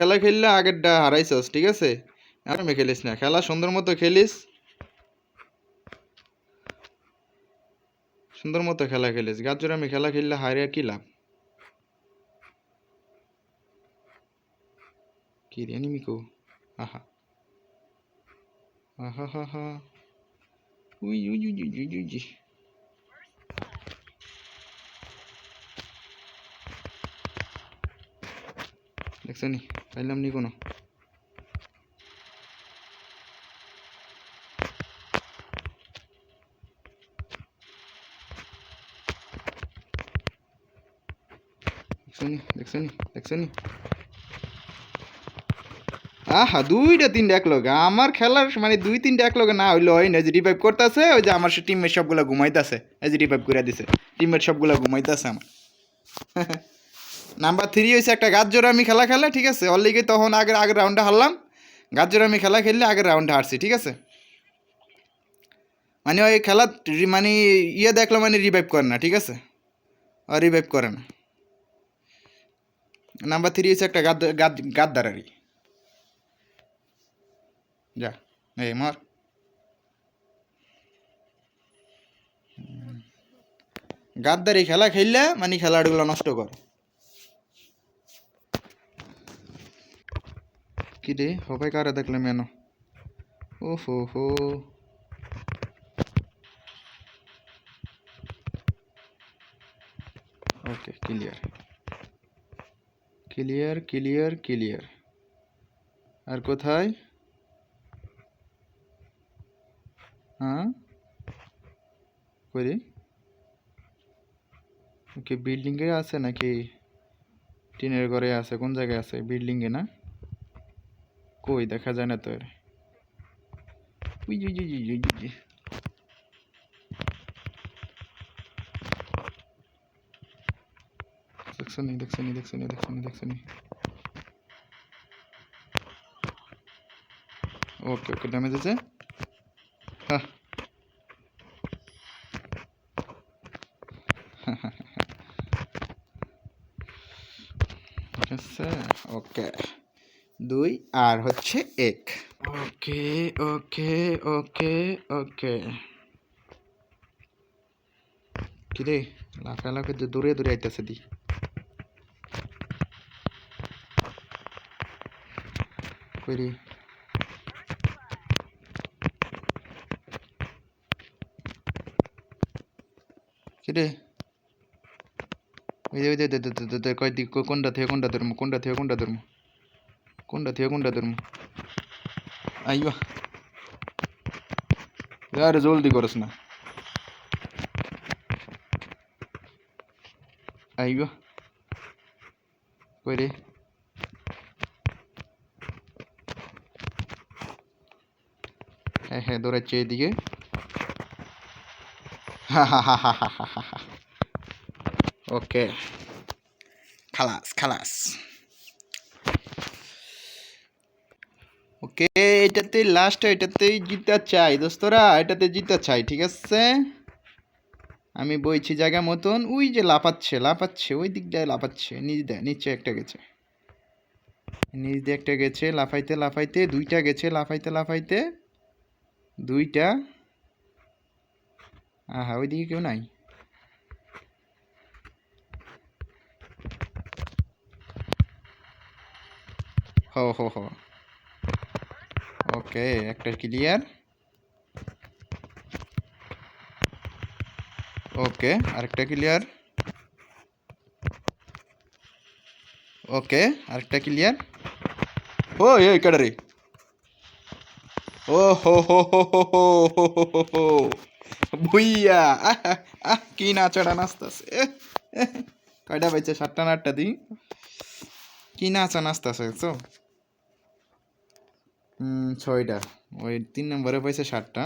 খেলা খেললে আগেরটা হারাইছস, ঠিক আছে? আমি খেলিস না, খেলা সুন্দর মতো খেলিস। সুন্দর মতো খেলা খেলিস। গাজর আমি খেলা খেললে হারিয়ে কি লাভ? কি রে নিমিকো আহা। আহা হা হা উই উই উই উই উই। উই উই। নি? পাইলাম নি কোনো। আহা, দুইটা তিনটা মানে দুই তিনটা না হইল হয় ওই যে টিমমেট সবগুলা ঘুমাইতেছে। দিছে। টিমমেট সবগুলা ঘুমাইতেছে আমার। নাম্বার থ্রি হয়েছে একটা গাছ জোড়া আমি খেলা খেলে, ঠিক আছে? অলরেডি তখন আগের আগের রাউন্ডে হারলাম। গাছ জোড়া আমি খেলা খেললে আগের রাউন্ডে হারছি, ঠিক আছে? মানে ওই খেলা মানে ইয়ে দেখল মানে রিভাইভ করে না, ঠিক আছে? ও রিভাইভ করে না। নাম্বার থ্রি হচ্ছে একটা গাদ গাদ গাদ্দারারি। যা, এই মর। গাদ্দারি খেলা খেললে মানে খেলাগুলো নষ্ট কর। কি রে সবাই কারে দেখলে মেন ও হো হো okay clear clear clear clear আর কোথায়? হ্যাঁ? কই ওকে বিল্ডিংয়ে আছে নাকি? টিনের ঘরে আছে, কোন জায়গায় আছে? বিল্ডিংয়ে না? কই দেখা যায় না তো এর উই উই উই উই উই উই। দেখছ নি দেখছ নি দেখছ নি দেখছ নি দেখছ নি? ওকে ওকে ড্যামেজ আছে? হ্যাঁ ঠিক আছে, ওকে। দুই আর হচ্ছে এক। ওকে ওকে ওকে ওকে। কিরে লাফা লাফে দূরে দূরে আইতেছে দি। কইরি কিরে? ওই যে ওই যে কোনটা থেকে কোনটা ধরবো কোনটা থেকে কোনটা ধরবো कुंडा थे कुंडा धर्म आइयो यार जल्दी करस ना वा कोई रे হ্যাঁ হ্যাঁ দৌড়াচ্ছে এদিকে ओके খালাস খালাস ওকে, এটাতে লাস্ট এটাতেই জিতা চাই। দোস্তরা, এটাতে জিতা চাই, ঠিক আছে? আমি বইছি জায়গা মতন। ওই যে লাফাচ্ছে লাফাচ্ছে, ওই দিকটায় লাফাচ্ছে। নিচ দেয়, নিচে একটা গেছে। নিচ দিয়ে একটা গেছে, লাফাইতে লাফাইতে, দুইটা গেছে, লাফাইতে লাফাইতে। দুইটা। আহা, ওইদিকে কেউ নাই। হো হো হো। ওকে, একটা ক্লিয়ার? ওকে, আরেকটা ক্লিয়ার? ওকে, আরেকটা ক্লিয়ার? ও, এই কাটারে। ও, হো হো হো ভুইয়া, আহ কি নাচড়া নাচতাছে। কয়টা পাইছে সাতটা না আটটা দিই কি নাচা নাচতাছে হুম ছয়টা। ওই তিন নম্বরে পাইছে সাতটা।